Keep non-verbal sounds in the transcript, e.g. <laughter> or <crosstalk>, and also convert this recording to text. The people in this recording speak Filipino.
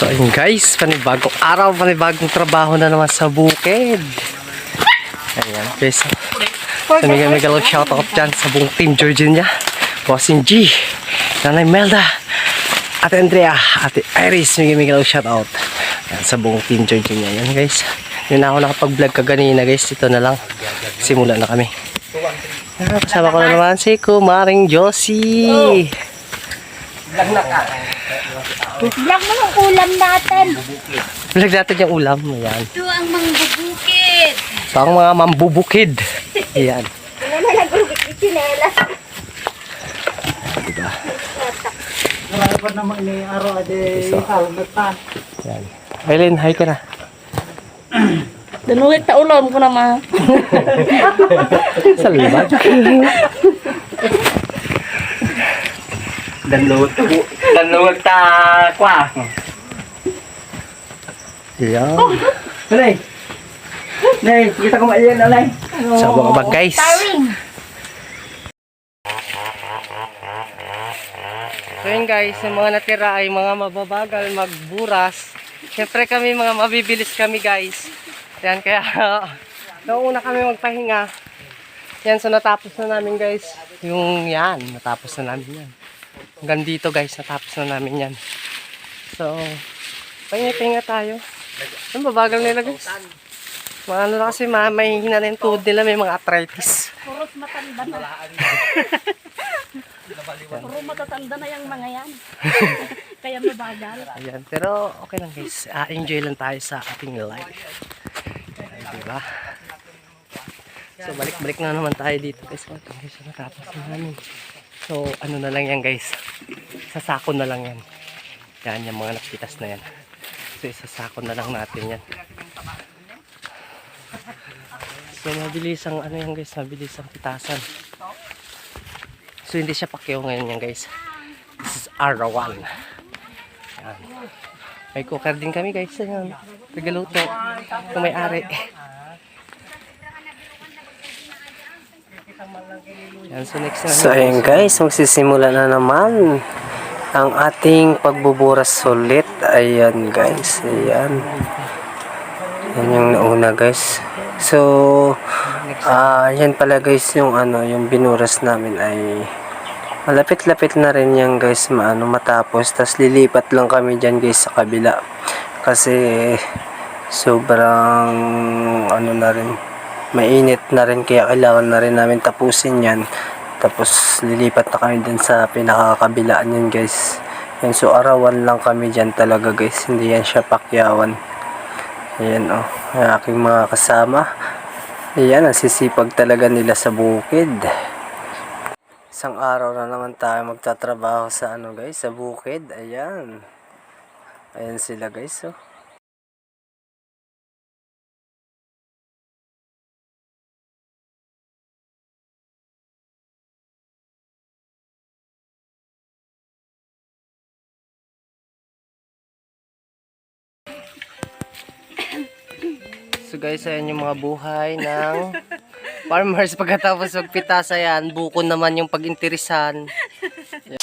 So ayun guys, panibagong araw, panibagong trabaho na naman sa bukid. Ayan guys. So may may galong shoutout dyan sa buong team Georgina. Bossing G, Nanay Melda, Ate Andrea, Ate Iris, may may galong shoutout. Ayan, sa buong team Georgina. Ayan guys. Yun na ako nakapag-vlog kaganina guys. Ito na lang. Simula na kami. Ah, kasama ko na naman si Kumaring Josie. Vlog mo ng ulam natin. Vlog natin yung ulam. Ayan. Ito ang mangbubukid. So, ang mga mambubukid. Ayan. Ano na nagubit ni Chinela? Diba? Dapat naman ni araw ade halbat pa. Ayan. Aileen, hi ka na. Danuwit ta ulam ko na ma. <laughs> Sa libag. Danlot. Danlot ta kwa. Ayan. Alay. Nay, kita ko maiyan alay. So, mga bag guys. Tiring. So yun guys, yung mga natira ay mga mababagal, magburas. Siyempre kami mga mabibilis kami guys. Yan kaya <laughs> nauna kami magpahinga. Yan, so natapos na namin guys. Yung yan, natapos na namin yan. Hanggang dito guys, natapos na namin yan. So, pahinga-pahinga tayo. Ang babagal nila guys. Mga ano na kasi, ma may hina na yung tuhod nila, may mga arthritis. Puros matanda na. Puro matatanda na yung mga yan. <laughs> Kaya mabagal. Ayan, pero okay lang guys. Ah, enjoy lang tayo sa ating life. Ayan, diba? So, balik-balik na naman tayo dito guys. Guys, natapos na namin. So, ano na lang yan guys. Sa sako na lang yan. Yan, yung mga nakitas na yan. So, isasako na lang natin yan. So, mabilis ang ano yan guys. Mabilis ang pitasan. So, hindi siya pakyaw ngayon yan guys. This is R1. Yan. May cooker din kami guys. Ayan. Tagaluto. Kung may ari. So next na. Ayun guys, magsisimula na naman ang ating pagbuburas ulit. Ayan guys, ayan. Yan yung nauna guys. So, ah yan pala guys yung ano, yung binuras namin ay malapit-lapit na rin yan guys maano matapos. Tapos lilipat lang kami dyan guys sa kabila. Kasi sobrang ano na rin mainit na rin kaya kailangan na rin namin tapusin yan. Tapos lilipat na kami dun sa pinakakabilaan yan guys. Yan so arawan lang kami dyan talaga guys. Hindi yan siya pakyawan. Ayan oh ang aking mga kasama. Ayan ang talaga nila sa bukid. Isang araw na naman tayo magtatrabaho sa ano guys sa bukid. Ayan. Ayan sila guys oh So guys, ayan yung mga buhay ng farmers. Pagkatapos magpitasa yan, buko naman yung pag-interesan. Yan.